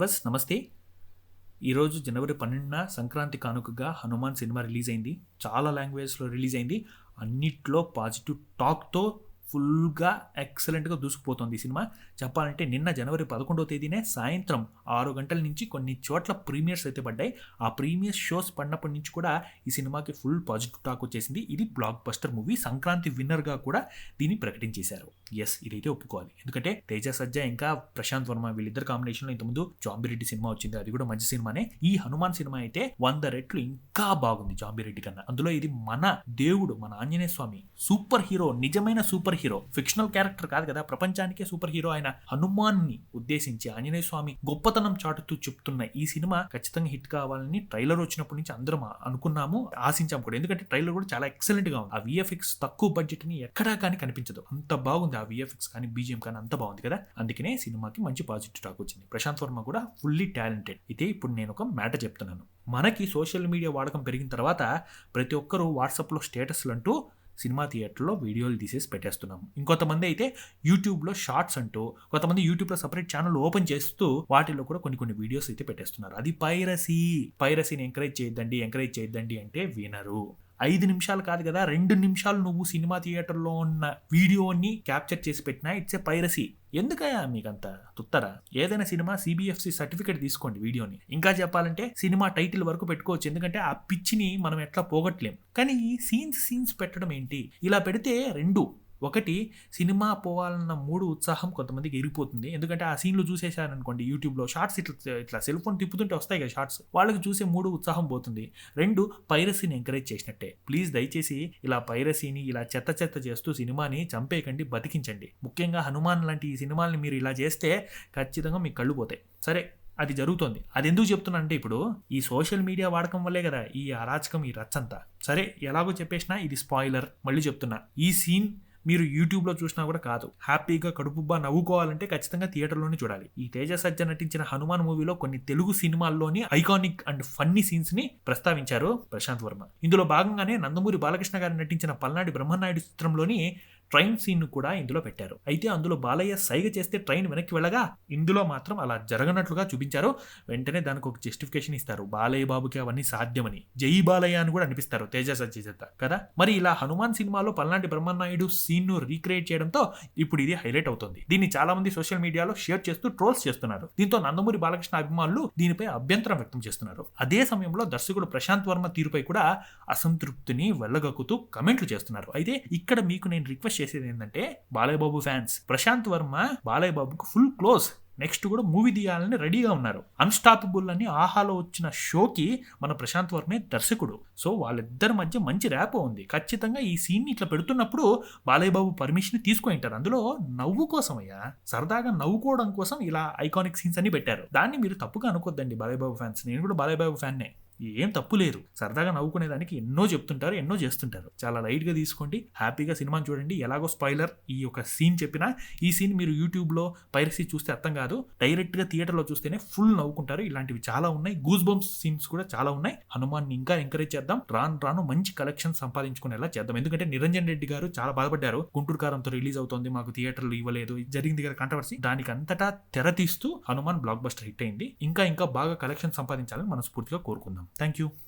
Lovers నమస్తే. ఈరోజు జనవరి పన్నెండున సంక్రాంతి కానుకగా హనుమాన్ సినిమా రిలీజ్ అయింది. చాలా లాంగ్వేజ్లో రిలీజ్ అయింది. అన్నిట్లో పాజిటివ్ టాక్తో ఫుల్గా ఎక్సలెంట్గా దూసుకుపోతుంది ఈ సినిమా. చెప్పాలంటే నిన్న జనవరి పదకొండవ తేదీనే సాయంత్రం ఆరు గంటల నుంచి కొన్ని చోట్ల ప్రీమియర్స్ అయితే పడ్డాయి. ఆ ప్రీమియర్ షోస్ పడినప్పటి నుంచి కూడా ఈ సినిమాకి ఫుల్ పాజిటివ్ టాక్ వచ్చేసింది. ఇది బ్లాక్ బస్టర్ మూవీ. సంక్రాంతి విన్నర్గా కూడా దీన్ని ప్రకటించేశారు. ఎస్ ఇదైతే ఒప్పుకోవాలి. ఎందుకంటే తేజ సజ్జ ఇంకా ప్రశాంత్ వర్మ వీళ్ళిద్దరు కాంబినేషన్లో ఇంతకుముందు జాంబిరెడ్డి సినిమా వచ్చింది. అది కూడా మంచి సినిమానే. ఈ హనుమాన్ సినిమా అయితే వంద రెట్లు ఇంకా బాగుంది జాంబిరెడ్డి కన్నా. అందులో ఇది మన దేవుడు మన ఆంజనేయ స్వామి. సూపర్ హీరో నిజమైన సూపర్ హీరో ఫిక్షనల్ క్యారెక్టర్ కాదు కదా ప్రపంచానికే సూపర్ హీరో ఆయన హనుమాన్ని ఉద్దేశించి ఆంజనేయ స్వామి గొప్పతనం చాటుతూ చెప్తున్న ఈ సినిమా ఖచ్చితంగా హిట్ కావాలని ట్రైలర్ వచ్చినప్పటి నుంచి అందరం అనుకున్నాము ఆశించాము కూడా. ఎందుకంటే ట్రైలర్ కూడా చాలా ఎక్సలెంట్గా ఉంది. ఆ విఎఫ్ఎక్స్ తక్కువ బడ్జెట్ని ఎక్కడా కానీ కనిపించదు. అంత బాగుంది ఆ విఎఫ్ఎక్స్ కానీ బీజిఎం కానీ అంత బాగుంది కదా. అందుకనే సినిమాకి మంచి పాజిటివ్ టాక్ వచ్చింది. ప్రశాంత్ వర్మ కూడా ఫుల్లీ టాలెంటెడ్ అయితే ఇప్పుడు నేను ఒక మ్యాటర్ చెప్తున్నాను. మనకి సోషల్ మీడియా వాడకం పెరిగిన తర్వాత ప్రతి ఒక్కరూ వాట్సాప్లో స్టేటస్లు అంటూ సినిమా థియేటర్లో వీడియోలు తీసేసి పెట్టేస్తున్నాం ఇంకొంతమంది అయితే యూట్యూబ్లో షార్ట్స్ అంటూ కొంతమంది యూట్యూబ్లో సపరేట్ ఛానల్ ఓపెన్ చేస్తూ వాటిలో కూడా కొన్ని కొన్ని వీడియోస్ అయితే పెట్టేస్తున్నారు. అది పైరసీ. పైరసీని ఎంకరేజ్ చేయొద్దండి ఎంకరేజ్ చేయొద్దండి అంటే వినరు. ఐదు నిమిషాలు కాదు కదా రెండు నిమిషాలు నువ్వు సినిమా థియేటర్లో ఉన్న వీడియోని క్యాప్చర్ చేసి పెట్టినా ఇట్స్ ఏ పైరసీ. ఎందుకయ్యా మీకంత తుత్తరా? ఏదైనా సినిమా సిబిఎఫ్సి సర్టిఫికేట్ తీసుకోండి వీడియోని. ఇంకా చెప్పాలంటే సినిమా టైటిల్ వరకు పెట్టుకోవచ్చు ఎందుకంటే ఆ పిచ్చిని మనం ఎట్లా పోగొట్టలేం. కానీ సీన్స్ సీన్స్ పెట్టడం ఏంటి? ఇలా పెడితే రెండు. ఒకటి సినిమా పోవాలన్న మూడు ఉత్సాహం కొంతమందికి ఎరిగిపోతుంది ఎందుకంటే ఆ సీన్లు చూసేసారనుకోండి యూట్యూబ్లో షార్ట్స్ ఇట్లా ఇట్లా సెల్ ఫోన్ తిప్పుతుంటే వస్తాయి కదా షార్ట్స్. వాళ్ళకి చూసే మూడు ఉత్సాహం పోతుంది. రెండు పైరసీని ఎంకరేజ్ చేసినట్టే. ప్లీజ్ దయచేసి ఇలా పైరసీని ఇలా చెత్త చెత్త చేస్తూ సినిమాని చంపేయకండి బతికించండి. ముఖ్యంగా హనుమాన్ లాంటి ఈ సినిమాల్ని మీరు ఇలా చేస్తే ఖచ్చితంగా మీకు కళ్ళు పోతాయి. సరే అది జరుగుతోంది. అది ఎందుకు చెప్తున్నా అంటే ఇప్పుడు ఈ సోషల్ మీడియా వాడకం వల్లే కదా ఈ అరాచకం ఈ రచ్చంతా. సరే ఎలాగో చెప్పేసినా ఇది స్పాయిలర్. మళ్ళీ చెప్తున్నా. ఈ సీన్ మీరు యూట్యూబ్లో చూసినా కూడా కాదు. హ్యాపీగా కడుపుబ్బా నవ్వుకోవాలంటే ఖచ్చితంగా థియేటర్లోనే చూడాలి. ఈ తేజ సజ్జ నటించిన హనుమాన్ మూవీలో కొన్ని తెలుగు సినిమాల్లోని ఐకానిక్ అండ్ ఫన్నీ సీన్స్ని ప్రస్తావించారు ప్రశాంత్ వర్మ. ఇందులో భాగంగానే నందమూరి బాలకృష్ణ గారు నటించిన పల్నాడు బ్రహ్మనాయుడు చిత్రంలోని ట్రైన్ సీన్ కూడా ఇందులో పెట్టారు. అయితే అందులో బాలయ్య సైగ చేస్తే ట్రైన్ వెనక్కి వెళ్ళగా ఇందులో మాత్రం అలా జరగనట్లుగా చూపించారు. వెంటనే దానికి ఒక జస్టిఫికేషన్ ఇస్తారు. బాలయ్య బాబుకి అవన్నీ సాధ్యమని. జై బాలయ్య అని కూడా అనిపిస్తారు తేజ సజ్జేత కదా? మరి ఇలా హనుమాన్ సినిమాలో పల్నాటి బ్రహ్మనాయుడు సీన్ను రీక్రియేట్ చేయడంతో ఇప్పుడు ఇది హైలైట్ అవుతుంది. దీన్ని చాలా మంది సోషల్ మీడియాలో షేర్ చేస్తూ ట్రోల్స్ చేస్తున్నారు. దీంతో నందమూరి బాలకృష్ణ అభిమానులు దీనిపై అభ్యంతరం వ్యక్తం చేస్తున్నారు. అదే సమయంలో దర్శకుడు ప్రశాంత్ వర్మ తీరుపై కూడా అసంతృప్తిని వెళ్ళగక్కుతూ కమెంట్లు చేస్తున్నారు. అయితే ఇక్కడ మీకు నేను రిక్వెస్ట్ చేసేది ఏంటంటే బాలయ్య బాబు ఫ్యాన్స్. ప్రశాంత్ వర్మ బాలయ్య బాబుకు ఫుల్ క్లోజ్ నెక్స్ట్ కూడా మూవీ తీయాలని రెడీగా ఉన్నారు. అన్స్టాపబుల్ అని ఆహాలో వచ్చిన షోకి మన ప్రశాంత్ వర్మే దర్శకుడు. సో వాళ్ళిద్దరి మధ్య మంచి ర్యాప్ ఉంది. ఖచ్చితంగా ఈ సీన్ ఇట్లా పెడుతున్నప్పుడు బాలయ్య బాబు పర్మిషన్ తీసుకొని ఉంటారు. అందులో నవ్వు కోసం అయ్యా సరదాగా నవ్వుకోవడం కోసం ఇలా ఐకానిక్ సీన్స్ అన్ని పెట్టారు. దాన్ని మీరు తప్పుగా అనుకోద్దండి బాలయ్య బాబు ఫ్యాన్స్ నేను కూడా బాలయ్య బాబు ఫ్యాన్నే ఏం తప్పు లేదు. సరదాగా నవ్వుకునేదానికి ఎన్నో చెప్తుంటారు ఎన్నో చేస్తుంటారు. చాలా లైట్గా తీసుకోండి హ్యాపీగా సినిమాని చూడండి. ఎలాగో స్పాయిలర్ ఈ యొక్క సీన్ చెప్పినా ఈ సీన్ మీరు యూట్యూబ్లో పైరసీ చూస్తే అర్థం కాదు. డైరెక్ట్గా థియేటర్లో చూస్తేనే ఫుల్ నవ్వుకుంటారు. ఇలాంటివి చాలా ఉన్నాయి. గూస్ బంప్స్ సీన్స్ కూడా చాలా ఉన్నాయి. హనుమాన్ని ఇంకా ఎంకరేజ్ చేద్దాం. రాను రాను మంచి కలెక్షన్ సంపాదించుకునేలా చేద్దాం. ఎందుకంటే నిరంజన్ రెడ్డి గారు చాలా బాధపడ్డారు. గుంటూరు కారంతో రిలీజ్ అవుతోంది మాకు థియేటర్లు ఇవ్వలేదు. జరిగింది కదా కంట్రవర్సీ దానికి అంతటా తెర తీస్తూ హనుమాన్ బ్లాక్ బస్టర్ హిట్ అయింది. ఇంకా ఇంకా బాగా కలెక్షన్ సంపాదించాలని మనస్ఫూర్తిగా కోరుకుందాం. Thank you.